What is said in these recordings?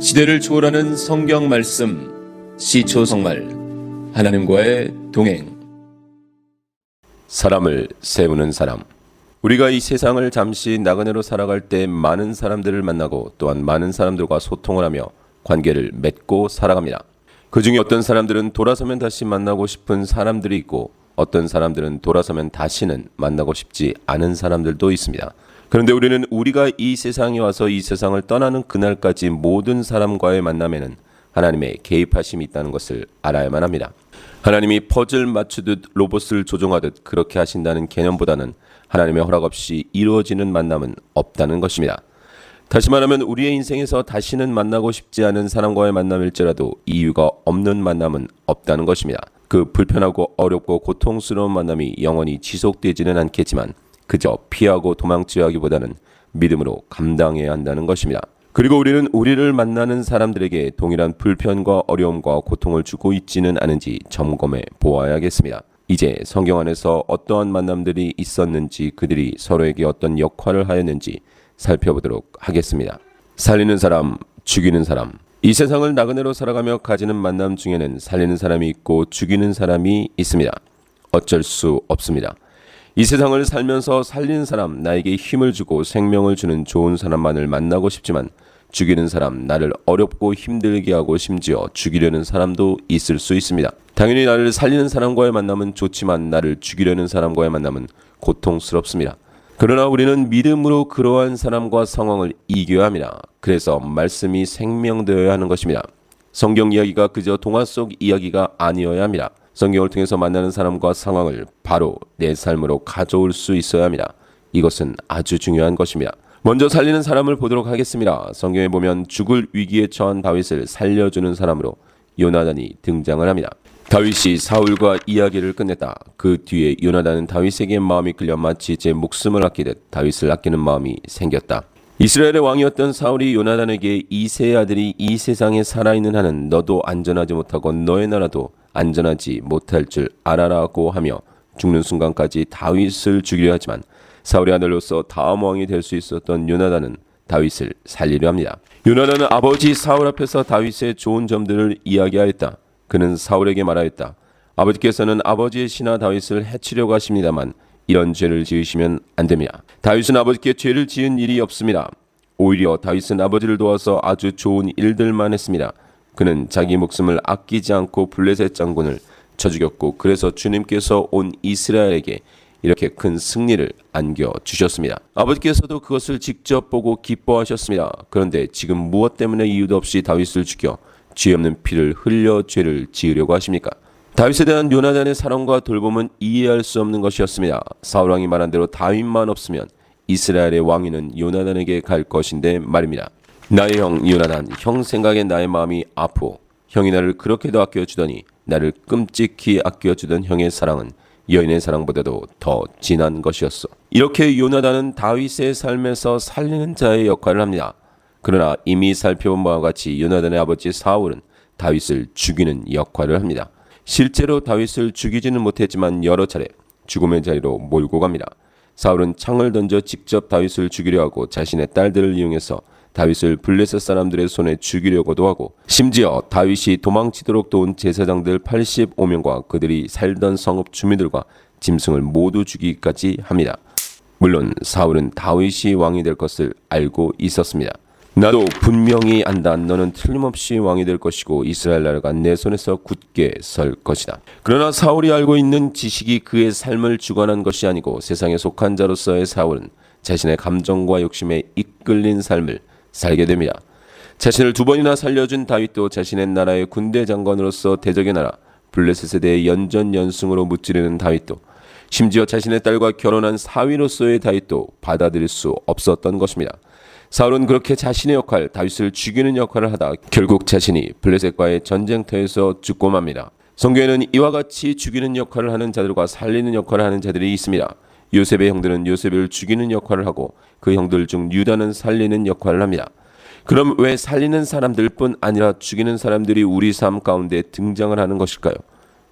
시대를 초월하는 성경 말씀 시초 성말 하나님과의 동행 사람을 세우는 사람. 우리가 이 세상을 잠시 나그네로 살아갈 때 많은 사람들을 만나고 또한 많은 사람들과 소통을 하며 관계를 맺고 살아갑니다. 그 중에 어떤 사람들은 돌아서면 다시 만나고 싶은 사람들이 있고 어떤 사람들은 돌아서면 다시는 만나고 싶지 않은 사람들도 있습니다. 그런데 우리는 우리가 이 세상에 와서 이 세상을 떠나는 그날까지 모든 사람과의 만남에는 하나님의 개입하심이 있다는 것을 알아야만 합니다. 하나님이 퍼즐 맞추듯 로봇을 조종하듯 그렇게 하신다는 개념보다는 하나님의 허락 없이 이루어지는 만남은 없다는 것입니다. 다시 말하면 우리의 인생에서 다시는 만나고 싶지 않은 사람과의 만남일지라도 이유가 없는 만남은 없다는 것입니다. 그 불편하고 어렵고 고통스러운 만남이 영원히 지속되지는 않겠지만 그저 피하고 도망치려 하기보다는 믿음으로 감당해야 한다는 것입니다. 그리고 우리는 우리를 만나는 사람들에게 동일한 불편과 어려움과 고통을 주고 있지는 않은지 점검해 보아야겠습니다. 이제 성경 안에서 어떠한 만남들이 있었는지 그들이 서로에게 어떤 역할을 하였는지 살펴보도록 하겠습니다. 살리는 사람, 죽이는 사람. 이 세상을 나그네로 살아가며 가지는 만남 중에는 살리는 사람이 있고 죽이는 사람이 있습니다. 어쩔 수 없습니다. 이 세상을 살면서 살리는 사람, 나에게 힘을 주고 생명을 주는 좋은 사람만을 만나고 싶지만 죽이는 사람, 나를 어렵고 힘들게 하고 심지어 죽이려는 사람도 있을 수 있습니다. 당연히 나를 살리는 사람과의 만남은 좋지만 나를 죽이려는 사람과의 만남은 고통스럽습니다. 그러나 우리는 믿음으로 그러한 사람과 상황을 이겨야 합니다. 그래서 말씀이 생명되어야 하는 것입니다. 성경 이야기가 그저 동화 속 이야기가 아니어야 합니다. 성경을 통해서 만나는 사람과 상황을 바로 내 삶으로 가져올 수 있어야 합니다. 이것은 아주 중요한 것입니다. 먼저 살리는 사람을 보도록 하겠습니다. 성경에 보면 죽을 위기에 처한 다윗을 살려주는 사람으로 요나단이 등장을 합니다. 다윗이 사울과 이야기를 끝냈다. 그 뒤에 요나단은 다윗에게 마음이 끌려 마치 제 목숨을 아끼듯 다윗을 아끼는 마음이 생겼다. 이스라엘의 왕이었던 사울이 요나단에게 이세의 아들이 이 세상에 살아있는 한은 너도 안전하지 못하고 너의 나라도 안전하지 못할 줄 알아라고 하며 죽는 순간까지 다윗을 죽이려 하지만 사울의 아들로서 다음 왕이 될 수 있었던 요나단은 다윗을 살리려 합니다. 요나단은 아버지 사울 앞에서 다윗의 좋은 점들을 이야기하였다. 그는 사울에게 말하였다. 아버지께서는 아버지의 신하 다윗을 해치려고 하십니다만 이런 죄를 지으시면 안 됩니다. 다윗은 아버지께 죄를 지은 일이 없습니다. 오히려 다윗은 아버지를 도와서 아주 좋은 일들만 했습니다. 그는 자기 목숨을 아끼지 않고 블레셋 장군을 쳐 죽였고 그래서 주님께서 온 이스라엘에게 이렇게 큰 승리를 안겨 주셨습니다. 아버지께서도 그것을 직접 보고 기뻐하셨습니다. 그런데 지금 무엇 때문에 이유도 없이 다윗을 죽여 죄 없는 피를 흘려 죄를 지으려고 하십니까? 다윗에 대한 요나단의 사랑과 돌봄은 이해할 수 없는 것이었습니다. 사울 왕이 말한 대로 다윗만 없으면 이스라엘의 왕위는 요나단에게 갈 것인데 말입니다. 나의 형 요나단, 형 생각에 나의 마음이 아프고 형이 나를 그렇게도 아껴주더니 나를 끔찍히 아껴주던 형의 사랑은 여인의 사랑보다도 더 진한 것이었어. 이렇게 요나단은 다윗의 삶에서 살리는 자의 역할을 합니다. 그러나 이미 살펴본 바와 같이 요나단의 아버지 사울은 다윗을 죽이는 역할을 합니다. 실제로 다윗을 죽이지는 못했지만 여러 차례 죽음의 자리로 몰고 갑니다. 사울은 창을 던져 직접 다윗을 죽이려 하고 자신의 딸들을 이용해서 다윗을 블레셋 사람들의 손에 죽이려고도 하고 심지어 다윗이 도망치도록 도운 제사장들 85명과 그들이 살던 성읍 주민들과 짐승을 모두 죽이기까지 합니다. 물론 사울은 다윗이 왕이 될 것을 알고 있었습니다. 나도 분명히 안다. 너는 틀림없이 왕이 될 것이고 이스라엘 나라가 내 손에서 굳게 설 것이다. 그러나 사울이 알고 있는 지식이 그의 삶을 주관한 것이 아니고 세상에 속한 자로서의 사울은 자신의 감정과 욕심에 이끌린 삶을 살게 됩니다. 자신을 두 번이나 살려준 다윗도 자신의 나라의 군대 장관으로서 대적의 나라 블레셋에 대해 연전 연승으로 무찌르는 다윗도 심지어 자신의 딸과 결혼한 사위로서의 다윗도 받아들일 수 없었던 것입니다. 사울은 그렇게 자신의 역할, 다윗을 죽이는 역할을 하다 결국 자신이 블레셋과의 전쟁터에서 죽고 맙니다. 성경에는 이와 같이 죽이는 역할을 하는 자들과 살리는 역할을 하는 자들이 있습니다. 요셉의 형들은 요셉을 죽이는 역할을 하고 그 형들 중 유다는 살리는 역할을 합니다. 그럼 왜 살리는 사람들뿐 아니라 죽이는 사람들이 우리 삶 가운데 등장을 하는 것일까요?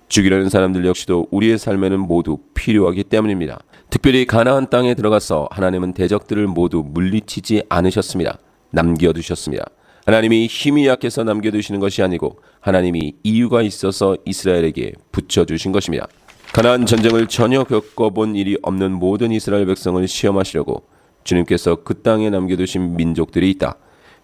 죽이려는 사람들 역시도 우리의 삶에는 모두 필요하기 때문입니다. 특별히 가나안 땅에 들어가서 하나님은 대적들을 모두 물리치지 않으셨습니다. 남겨두셨습니다. 하나님이 힘이 약해서 남겨두시는 것이 아니고 하나님이 이유가 있어서 이스라엘에게 붙여주신 것입니다. 가나안 전쟁을 전혀 겪어본 일이 없는 모든 이스라엘 백성을 시험하시려고 주님께서 그 땅에 남겨두신 민족들이 있다.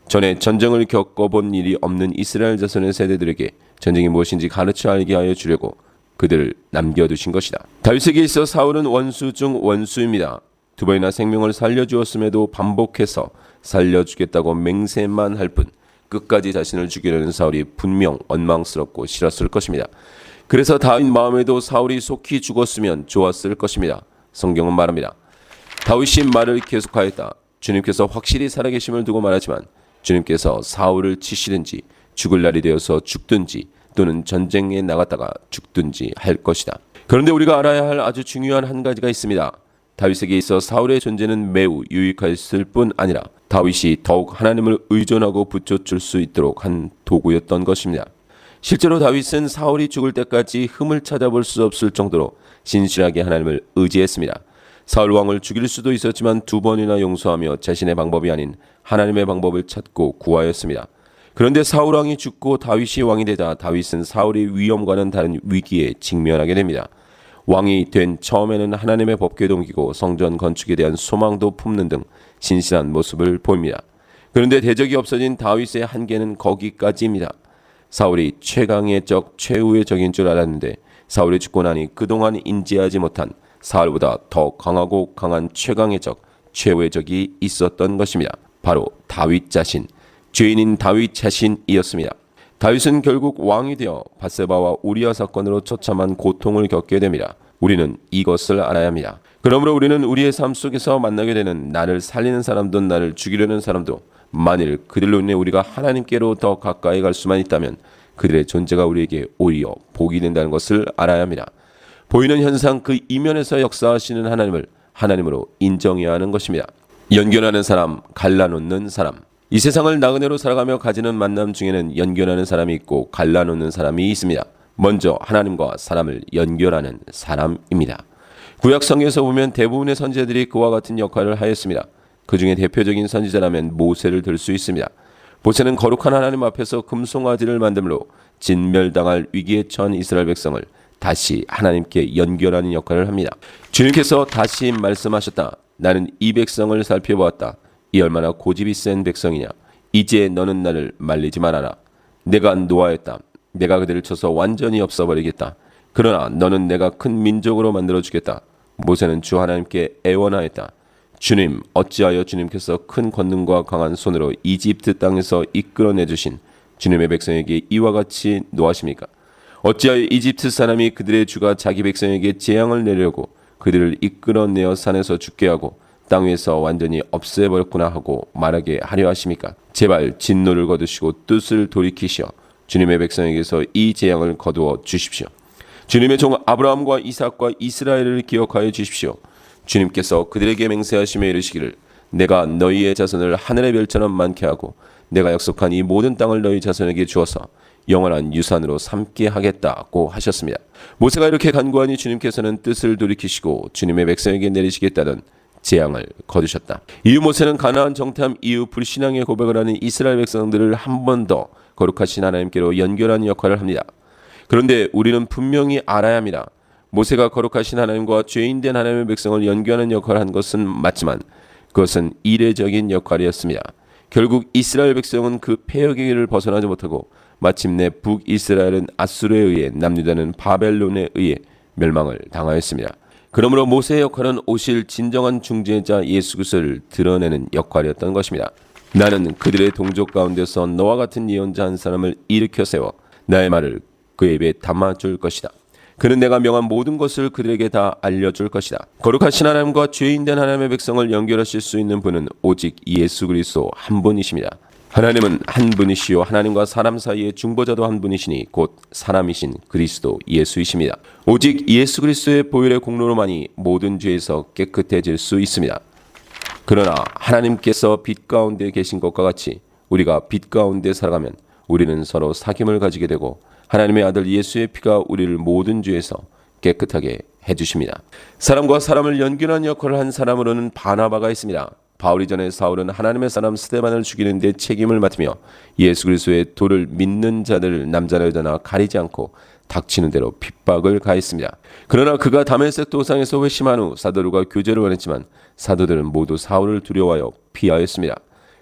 전에 전쟁을 겪어본 일이 없는 이스라엘 자손의 세대들에게 전쟁이 무엇인지 가르쳐 알게 하여 주려고 그들을 남겨두신 것이다. 다윗에게 있어 사울은 원수 중 원수입니다. 두 번이나 생명을 살려주었음에도 반복해서 살려주겠다고 맹세만 할 뿐 끝까지 자신을 죽이려는 사울이 분명 원망스럽고 싫었을 것입니다. 그래서 다윗 마음에도 사울이 속히 죽었으면 좋았을 것입니다. 성경은 말합니다. 다윗이 말을 계속하였다. 주님께서 확실히 살아계심을 두고 말하지만 주님께서 사울을 치시든지 죽을 날이 되어서 죽든지 또는 전쟁에 나갔다가 죽든지 할 것이다. 그런데 우리가 알아야 할 아주 중요한 한 가지가 있습니다. 다윗에게 있어 사울의 존재는 매우 유익했을 뿐 아니라 다윗이 더욱 하나님을 의존하고 붙여줄 수 있도록 한 도구였던 것입니다. 실제로 다윗은 사울이 죽을 때까지 흠을 찾아볼 수 없을 정도로 신실하게 하나님을 의지했습니다. 사울 왕을 죽일 수도 있었지만 두 번이나 용서하며 자신의 방법이 아닌 하나님의 방법을 찾고 구하였습니다. 그런데 사울 왕이 죽고 다윗이 왕이 되자 다윗은 사울의 위험과는 다른 위기에 직면하게 됩니다. 왕이 된 처음에는 하나님의 법궤 동기고 성전 건축에 대한 소망도 품는 등 신실한 모습을 보입니다. 그런데 대적이 없어진 다윗의 한계는 거기까지입니다. 사울이 최강의 적, 최후의 적인 줄 알았는데 사울이 죽고 나니 그동안 인지하지 못한 사울보다 더 강하고 강한 최강의 적, 최후의 적이 있었던 것입니다. 바로 다윗 자신, 죄인인 다윗 자신이었습니다. 다윗은 결국 왕이 되어 바세바와 우리아 사건으로 처참한 고통을 겪게 됩니다. 우리는 이것을 알아야 합니다. 그러므로 우리는 우리의 삶 속에서 만나게 되는 나를 살리는 사람도 나를 죽이려는 사람도 만일 그들로 인해 우리가 하나님께로 더 가까이 갈 수만 있다면 그들의 존재가 우리에게 오히려 복이 된다는 것을 알아야 합니다. 보이는 현상 그 이면에서 역사하시는 하나님을 하나님으로 인정해야 하는 것입니다. 연결하는 사람, 갈라놓는 사람. 이 세상을 나그네로 살아가며 가지는 만남 중에는 연결하는 사람이 있고 갈라놓는 사람이 있습니다. 먼저 하나님과 사람을 연결하는 사람입니다. 구약 성경에서 보면 대부분의 선지자들이 그와 같은 역할을 하였습니다. 그 중에 대표적인 선지자라면 모세를 들 수 있습니다. 모세는 거룩한 하나님 앞에서 금송아지를 만듦으로 진멸당할 위기에 처한 이스라엘 백성을 다시 하나님께 연결하는 역할을 합니다. 주님께서 다시 말씀하셨다. 나는 이 백성을 살펴보았다. 이 얼마나 고집이 센 백성이냐. 이제 너는 나를 말리지 말아라. 내가 노하였다. 내가 그들을 쳐서 완전히 없어버리겠다. 그러나 너는 내가 큰 민족으로 만들어 주겠다. 모세는 주 하나님께 애원하였다. 주님, 어찌하여 주님께서 큰 권능과 강한 손으로 이집트 땅에서 이끌어내 주신 주님의 백성에게 이와 같이 노하십니까? 어찌하여 이집트 사람이 그들의 주가 자기 백성에게 재앙을 내려고 그들을 이끌어내어 산에서 죽게 하고 땅 위에서 완전히 없애버렸구나 하고 말하게 하려 하십니까? 제발 진노를 거두시고 뜻을 돌이키시어 주님의 백성에게서 이 재앙을 거두어 주십시오. 주님의 종 아브라함과 이삭과 이스라엘을 기억하여 주십시오. 주님께서 그들에게 맹세하시며 이르시기를 내가 너희의 자손을 하늘의 별처럼 많게 하고 내가 약속한 이 모든 땅을 너희 자손에게 주어서 영원한 유산으로 삼게 하겠다고 하셨습니다. 모세가 이렇게 간구하니 주님께서는 뜻을 돌이키시고 주님의 백성에게 내리시겠다는 재앙을 거두셨다. 이후 모세는 가나안 정탐 이후 불신앙의 고백을 하는 이스라엘 백성들을 한 번 더 거룩하신 하나님께로 연결하는 역할을 합니다. 그런데 우리는 분명히 알아야 합니다. 모세가 거룩하신 하나님과 죄인된 하나님의 백성을 연결하는 역할을 한 것은 맞지만 그것은 이례적인 역할이었습니다. 결국 이스라엘 백성은 그 폐역의 길을 벗어나지 못하고 마침내 북이스라엘은 아수르에 의해 남유다는 바벨론에 의해 멸망을 당하였습니다. 그러므로 모세의 역할은 오실 진정한 중재자 예수 그리스도를 드러내는 역할이었던 것입니다. 나는 그들의 동족 가운데서 너와 같은 예언자 한 사람을 일으켜 세워 나의 말을 그의 입에 담아 줄 것이다. 그는 내가 명한 모든 것을 그들에게 다 알려줄 것이다. 거룩하신 하나님과 죄인된 하나님의 백성을 연결하실 수 있는 분은 오직 예수 그리스도 한 분이십니다. 하나님은 한 분이시요 하나님과 사람 사이의 중보자도 한 분이시니 곧 사람이신 그리스도 예수이십니다. 오직 예수 그리스도의 보혈의 공로로만이 모든 죄에서 깨끗해질 수 있습니다. 그러나 하나님께서 빛 가운데 계신 것과 같이 우리가 빛 가운데 살아가면 우리는 서로 사귐을 가지게 되고 하나님의 아들 예수의 피가 우리를 모든 죄에서 깨끗하게 해주십니다. 사람과 사람을 연결하는 역할을 한 사람으로는 바나바가 있습니다. 바울 이 전에 사울은 하나님의 사람 스테반을 죽이는 데 책임을 맡으며 예수 그리스도의 도를 믿는 자들을 남자나 여자나 가리지 않고 닥치는 대로 핍박을 가했습니다. 그러나 그가 다메섹 도상에서 회심한 후 사도들과 교제를 원했지만 사도들은 모두 사울을 두려워하여 피하였습니다.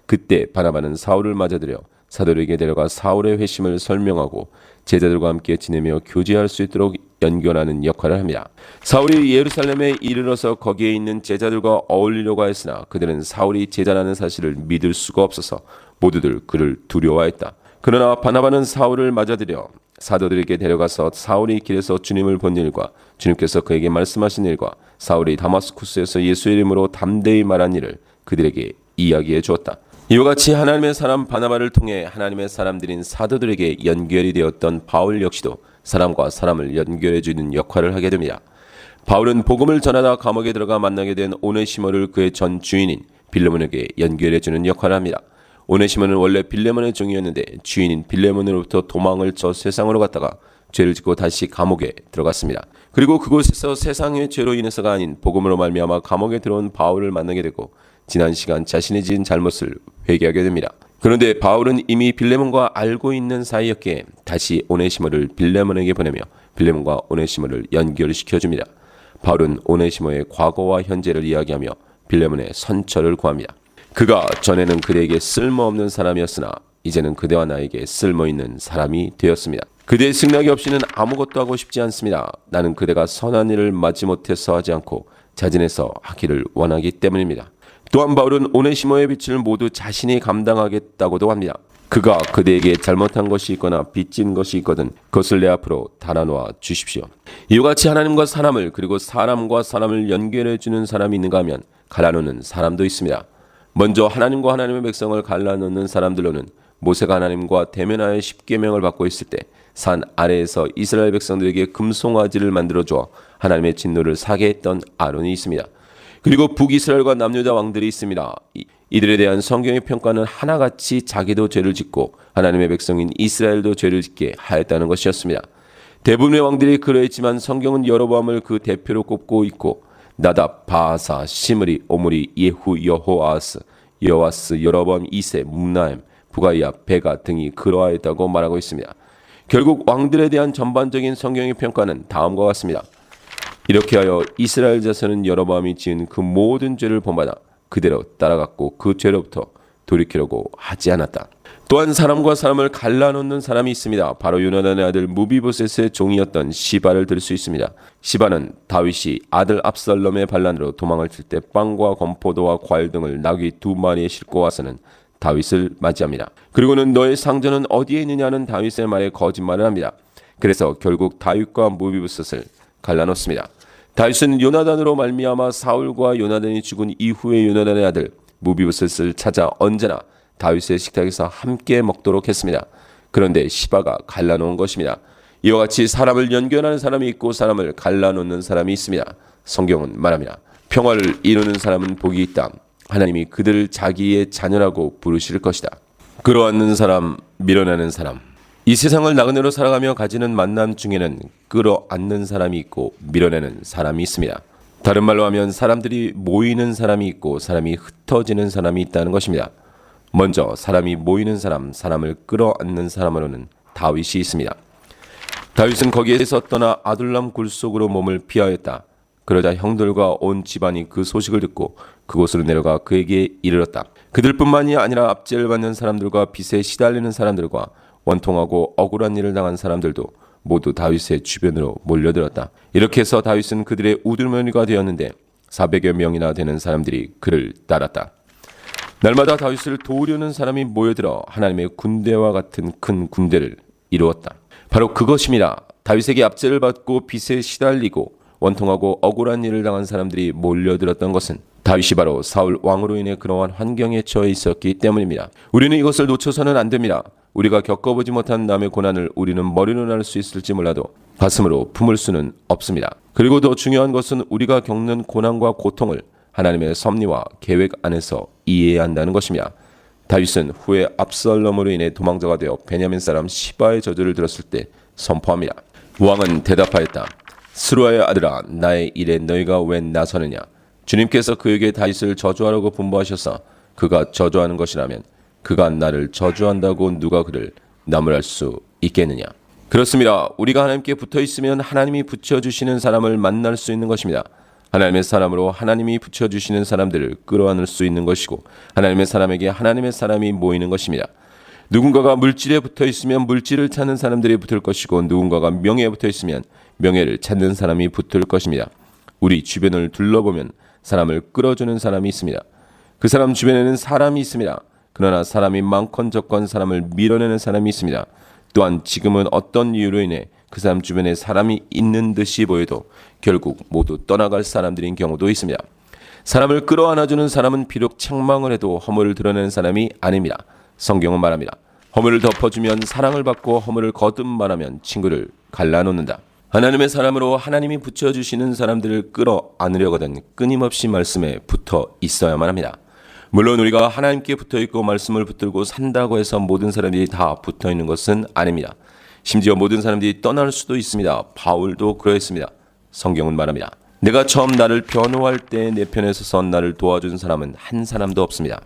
그때 바나바는 사울을 맞아들여 사도에게 데려가 사울의 회심을 설명하고 제자들과 함께 지내며 교제할 수 있도록 연결하는 역할을 합니다. 사울이 예루살렘에 이르러서 거기에 있는 제자들과 어울리려고 했으나 그들은 사울이 제자라는 사실을 믿을 수가 없어서 모두들 그를 두려워했다. 그러나 바나바는 사울을 맞아들여 사도들에게 데려가서 사울이 길에서 주님을 본 일과 주님께서 그에게 말씀하신 일과 사울이 다마스쿠스에서 예수의 이름으로 담대히 말한 일을 그들에게 이야기해 주었다. 이와 같이 하나님의 사람 바나바를 통해 하나님의 사람들인 사도들에게 연결이 되었던 바울 역시도 사람과 사람을 연결해 주는 역할을 하게 됩니다. 바울은 복음을 전하다 감옥에 들어가 만나게 된 오네시모를 그의 전 주인인 빌레몬에게 연결해 주는 역할을 합니다. 오네시모는 원래 빌레몬의 종이었는데 주인인 빌레몬으로부터 도망을 쳐 세상으로 갔다가 죄를 짓고 다시 감옥에 들어갔습니다. 그리고 그곳에서 세상의 죄로 인해서가 아닌 복음으로 말미암아 감옥에 들어온 바울을 만나게 되고 지난 시간 자신이 지은 잘못을 회개하게 됩니다. 그런데 바울은 이미 빌레몬과 알고 있는 사이였기에 다시 오네시모를 빌레몬에게 보내며 빌레몬과 오네시모를 연결시켜 줍니다. 바울은 오네시모의 과거와 현재를 이야기하며 빌레몬의 선처를 구합니다. 그가 전에는 그대에게 쓸모없는 사람이었으나 이제는 그대와 나에게 쓸모있는 사람이 되었습니다. 그대의 승낙이 없이는 아무것도 하고 싶지 않습니다. 나는 그대가 선한 일을 마지못해서 하지 않고 자진해서 하기를 원하기 때문입니다. 또한 바울은 오네시모의 빛을 모두 자신이 감당하겠다고도 합니다. 그가 그대에게 잘못한 것이 있거나 빚진 것이 있거든 그것을 내 앞으로 달아놓아 주십시오. 이와 같이 하나님과 사람을 그리고 사람과 사람을 연결해 주는 사람이 있는가 하면 갈라놓는 사람도 있습니다. 먼저 하나님과 하나님의 백성을 갈라놓는 사람들로는 모세가 하나님과 대면하여 십계명을 받고 있을 때 산 아래에서 이스라엘 백성들에게 금송아지를 만들어 주어 하나님의 진노를 사게 했던 아론이 있습니다. 그리고 북이스라엘과 남유다 왕들이 있습니다. 이- 이들에 대한 성경의 평가는 하나같이 자기도 죄를 짓고 하나님의 백성인 이스라엘도 죄를 짓게 하였다는 것이었습니다. 대부분의 왕들이 그러했지만 성경은 여로보암을 그 대표로 꼽고 있고 나답, 바하사, 시므리, 오므리, 예후, 여호아스, 여와스, 여로보암, 이세, 묵나임, 부가이아, 베가 등이 그러하였다고 말하고 있습니다. 결국 왕들에 대한 전반적인 성경의 평가는 다음과 같습니다. 이렇게 하여 이스라엘 자손은 여로보암이 지은 그 모든 죄를 본받아 그대로 따라갔고 그 죄로부터 돌이키려고 하지 않았다. 또한 사람과 사람을 갈라놓는 사람이 있습니다. 바로 요나단의 아들 무비보셋의 종이었던 시바를 들 수 있습니다. 시바는 다윗이 아들 압살롬의 반란으로 도망을 칠 때 빵과 건포도와 과일 등을 나귀 두 마리에 싣고 와서는 다윗을 맞이합니다. 그리고는 너의 상전은 어디에 있느냐는 다윗의 말에 거짓말을 합니다. 그래서 결국 다윗과 무비보셋을 갈라놓습니다. 다윗은 요나단으로 말미암아 사울과 요나단이 죽은 이후에 요나단의 아들 무비보셋을 찾아 언제나 다윗의 식탁에서 함께 먹도록 했습니다. 그런데 시바가 갈라놓은 것입니다. 이와 같이 사람을 연결하는 사람이 있고 사람을 갈라놓는 사람이 있습니다. 성경은 말합니다. 평화를 이루는 사람은 복이 있다. 하나님이 그들을 자기의 자녀라고 부르실 것이다. 끌어안는 사람, 밀어내는 사람. 이 세상을 나그네로 살아가며 가지는 만남 중에는 끌어안는 사람이 있고 밀어내는 사람이 있습니다. 다른 말로 하면 사람들이 모이는 사람이 있고 사람이 흩어지는 사람이 있다는 것입니다. 먼저 사람이 모이는 사람, 사람을 끌어안는 사람으로는 다윗이 있습니다. 다윗은 거기에서 떠나 아둘람 굴 속으로 몸을 피하였다. 그러자 형들과 온 집안이 그 소식을 듣고 그곳으로 내려가 그에게 이르렀다. 그들뿐만이 아니라 압제를 받는 사람들과 빚에 시달리는 사람들과 원통하고 억울한 일을 당한 사람들도 모두 다윗의 주변으로 몰려들었다. 이렇게 해서 다윗은 그들의 우두머니가 되었는데 400여 명이나 되는 사람들이 그를 따랐다. 날마다 다윗을 도우려는 사람이 모여들어 하나님의 군대와 같은 큰 군대를 이루었다. 바로 그것입니다. 다윗에게 압제를 받고 빚에 시달리고 원통하고 억울한 일을 당한 사람들이 몰려들었던 것은 다윗이 바로 사울 왕으로 인해 그러한 환경에 처해 있었기 때문입니다. 우리는 이것을 놓쳐서는 안 됩니다. 우리가 겪어보지 못한 남의 고난을 우리는 머리로 날수 있을지 몰라도 가슴으로 품을 수는 없습니다. 그리고 더 중요한 것은 우리가 겪는 고난과 고통을 하나님의 섭리와 계획 안에서 이해해야 한다는 것입니다. 다윗은 후에 압살롬으로 인해 도망자가 되어 베냐민 사람 시바의 저주를 들었을 때 선포합니다. 왕은 대답하였다. 스루아의 아들아 나의 일에 너희가 왜 나서느냐 주님께서 그에게 다윗을 저주하라고 분부하셔서 그가 저주하는 것이라면 그가 나를 저주한다고 누가 그를 나무랄 수 있겠느냐. 그렇습니다. 우리가 하나님께 붙어 있으면 하나님이 붙여 주시는 사람을 만날 수 있는 것입니다. 하나님의 사람으로 하나님이 붙여 주시는 사람들을 끌어안을 수 있는 것이고 하나님의 사람에게 하나님의 사람이 모이는 것입니다. 누군가가 물질에 붙어 있으면 물질을 찾는 사람들이 붙을 것이고 누군가가 명예에 붙어 있으면 명예를 찾는 사람이 붙을 것입니다. 우리 주변을 둘러보면 사람을 끌어주는 사람이 있습니다. 그 사람 주변에는 사람이 있습니다. 그러나 사람이 많건 적건 사람을 밀어내는 사람이 있습니다. 또한 지금은 어떤 이유로 인해 그 사람 주변에 사람이 있는 듯이 보여도 결국 모두 떠나갈 사람들인 경우도 있습니다. 사람을 끌어안아주는 사람은 비록 책망을 해도 허물을 드러내는 사람이 아닙니다. 성경은 말합니다. 허물을 덮어주면 사랑을 받고 허물을 거듭 말하면 친구를 갈라놓는다. 하나님의 사람으로 하나님이 붙여주시는 사람들을 끌어안으려거든 끊임없이 말씀에 붙어 있어야만 합니다. 물론 우리가 하나님께 붙어 있고 말씀을 붙들고 산다고 해서 모든 사람들이 다 붙어 있는 것은 아닙니다. 심지어 모든 사람들이 떠날 수도 있습니다. 바울도 그러했습니다. 성경은 말합니다. 내가 처음 나를 변호할 때 내 편에 서서 나를 도와준 사람은 한 사람도 없습니다.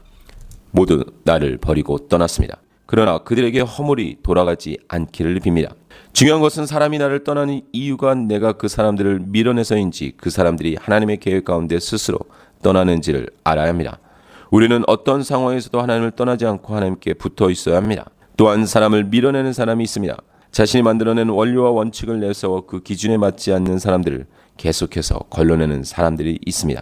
모두 나를 버리고 떠났습니다. 그러나 그들에게 허물이 돌아가지 않기를 빕니다. 중요한 것은 사람이 나를 떠나는 이유가 내가 그 사람들을 밀어내서인지 그 사람들이 하나님의 계획 가운데 스스로 떠나는지를 알아야 합니다. 우리는 어떤 상황에서도 하나님을 떠나지 않고 하나님께 붙어 있어야 합니다. 또한 사람을 밀어내는 사람이 있습니다. 자신이 만들어낸 원료와 원칙을 내세워 그 기준에 맞지 않는 사람들을 계속해서 걸러내는 사람들이 있습니다.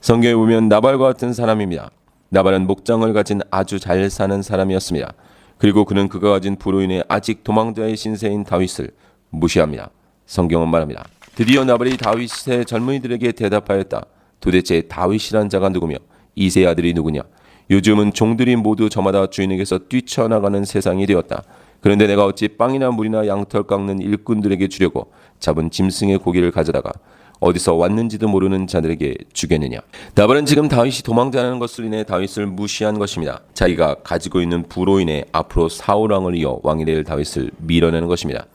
성경에 보면 나발과 같은 사람입니다. 나발은 목장을 가진 아주 잘 사는 사람이었습니다. 그리고 그는 그가 가진 부로 인해 아직 도망자의 신세인 다윗을 무시합니다. 성경은 말합니다. 드디어 나발이 다윗의 젊은이들에게 대답하였다. 도대체 다윗이란 자가 누구며 이세 아들이 누구냐? 요즘은 종들이 모두 저마다 주인에게서 뛰쳐나가는 세상이 되었다. 그런데 내가 어찌 빵이나 물이나 양털 깎는 일꾼들에게 주려고 잡은 짐승의 고기를 가져다가 어디서 왔는지도 모르는 자들에게 주겠느냐. 나발은 지금 다윗이 도망자라는 것을 인해 다윗을 무시한 것입니다. 자기가 가지고 있는 부로 인해 앞으로 사울 왕을 이어 왕이 될 다윗을 밀어내는 것입니다.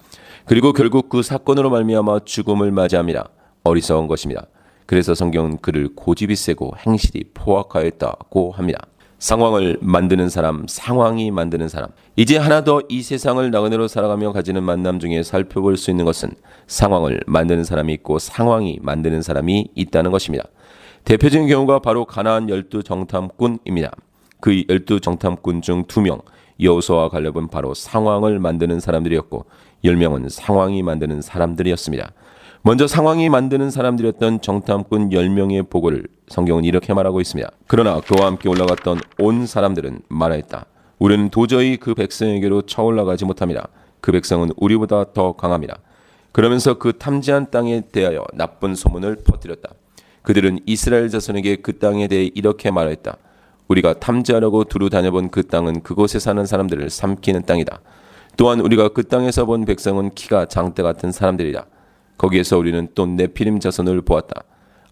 그리고 결국 그 사건으로 말미암아 죽음을 맞이합니다. 어리석은 것입니다. 그래서 성경은 그를 고집이 세고 행실이 포악하였다고 합니다. 상황을 만드는 사람, 상황이 만드는 사람. 이제 하나 더 이 세상을 나그네로 살아가며 가지는 만남 중에 살펴볼 수 있는 것은 상황을 만드는 사람이 있고 상황이 만드는 사람이 있다는 것입니다. 대표적인 경우가 바로 가나안 열두 정탐꾼입니다. 그 열두 정탐꾼 중 두 명, 여호수아와 갈렙은 바로 상황을 만드는 사람들이었고 열 명은 상황이 만드는 사람들이었습니다. 먼저 상황이 만드는 사람들이었던 정탐꾼 10명의 보고를 성경은 이렇게 말하고 있습니다. 그러나 그와 함께 올라갔던 온 사람들은 말하였다. 우리는 도저히 그 백성에게로 쳐올라가지 못합니다. 그 백성은 우리보다 더 강합니다. 그러면서 그 탐지한 땅에 대하여 나쁜 소문을 퍼뜨렸다. 그들은 이스라엘 자손에게 그 땅에 대해 이렇게 말했다. 우리가 탐지하려고 두루 다녀본 그 땅은 그곳에 사는 사람들을 삼키는 땅이다. 또한 우리가 그 땅에서 본 백성은 키가 장대 같은 사람들이다. 거기에서 우리는 또 네피림 자손을 보았다.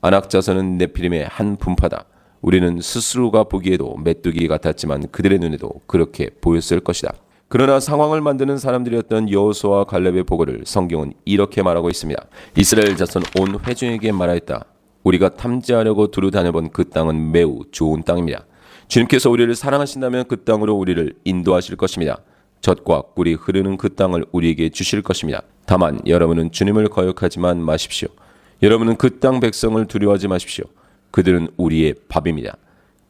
아낙 자손은 네피림의 한 분파다. 우리는 스스로가 보기에도 메뚜기 같았지만 그들의 눈에도 그렇게 보였을 것이다. 그러나 상황을 만드는 사람들이었던 여호수아와 갈렙의 보고를 성경은 이렇게 말하고 있습니다. 이스라엘 자손 온 회중에게 말하였다. 우리가 탐지하려고 두루 다녀본 그 땅은 매우 좋은 땅입니다. 주님께서 우리를 사랑하신다면 그 땅으로 우리를 인도하실 것입니다. 젖과 꿀이 흐르는 그 땅을 우리에게 주실 것입니다. 다만 여러분은 주님을 거역하지만 마십시오. 여러분은 그 땅 백성을 두려워하지 마십시오. 그들은 우리의 밥입니다.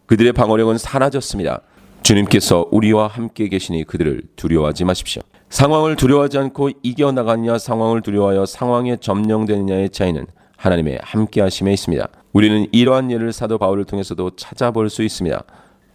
그들의 방어력은 사라졌습니다. 주님께서 우리와 함께 계시니 그들을 두려워하지 마십시오. 상황을 두려워하지 않고 이겨나가느냐 상황을 두려워하여 상황에 점령되느냐의 차이는 하나님의 함께 하심에 있습니다. 우리는 이러한 예를 사도 바울을 통해서도 찾아볼 수 있습니다.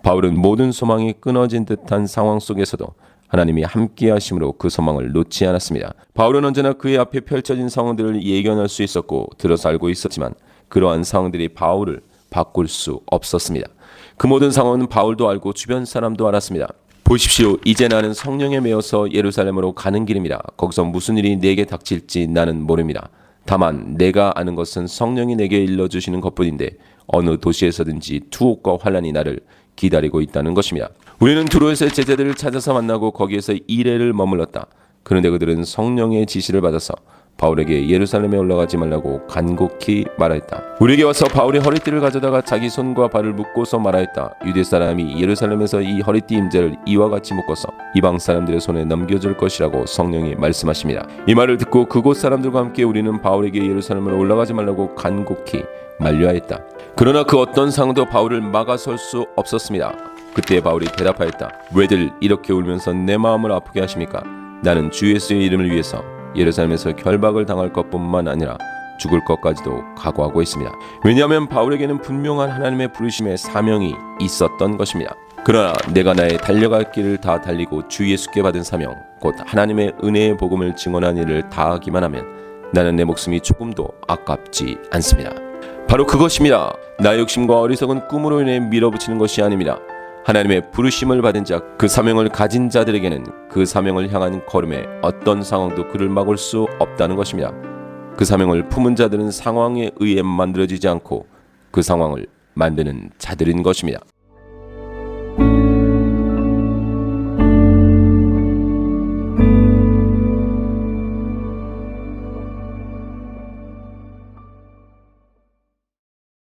바울은 모든 소망이 끊어진 듯한 상황 속에서도 하나님이 함께 하심으로 그 소망을 놓지 않았습니다. 바울은 언제나 그의 앞에 펼쳐진 상황들을 예견할 수 있었고 들어서 알고 있었지만 그러한 상황들이 바울을 바꿀 수 없었습니다. 그 모든 상황은 바울도 알고 주변 사람도 알았습니다. 보십시오. 이제 나는 성령에 매여서 예루살렘으로 가는 길입니다. 거기서 무슨 일이 내게 닥칠지 나는 모릅니다. 다만 내가 아는 것은 성령이 내게 일러주시는 것뿐인데 어느 도시에서든지 투옥과 환란이 나를 기다리고 있다는 것입니다. 우리는 두로에서 제자들을 찾아서 만나고 거기에서 이래를 머물렀다. 그런데 그들은 성령의 지시를 받아서 바울에게 예루살렘에 올라가지 말라고 간곡히 말하였다. 우리에게 와서 바울의 허리띠를 가져다가 자기 손과 발을 묶고서 말하였다. 유대 사람이 예루살렘에서 이 허리띠 임자를 이와 같이 묶어서 이방 사람들의 손에 넘겨줄 것이라고 성령이 말씀하십니다. 이 말을 듣고 그곳 사람들과 함께 우리는 바울에게 예루살렘으로 올라가지 말라고 간곡히 만류하였다. 그러나 그 어떤 상도 바울을 막아설 수 없었습니다. 그때 바울이 대답하였다. 왜들 이렇게 울면서 내 마음을 아프게 하십니까? 나는 주 예수의 이름을 위해서 예루살렘에서 결박을 당할 것뿐만 아니라 죽을 것까지도 각오하고 있습니다. 왜냐하면 바울에게는 분명한 하나님의 부르심의 사명이 있었던 것입니다. 그러나 내가 나의 달려갈 길을 다 달리고 주 예수께 받은 사명, 곧 하나님의 은혜의 복음을 증언한 일을 다하기만 하면 나는 내 목숨이 조금도 아깝지 않습니다. 바로 그것입니다. 나의 욕심과 어리석은 꿈으로 인해 밀어붙이는 것이 아닙니다. 하나님의 부르심을 받은 자, 그 사명을 가진 자들에게는 그 사명을 향한 걸음에 어떤 상황도 그를 막을 수 없다는 것입니다. 그 사명을 품은 자들은 상황에 의해 만들어지지 않고 그 상황을 만드는 자들인 것입니다.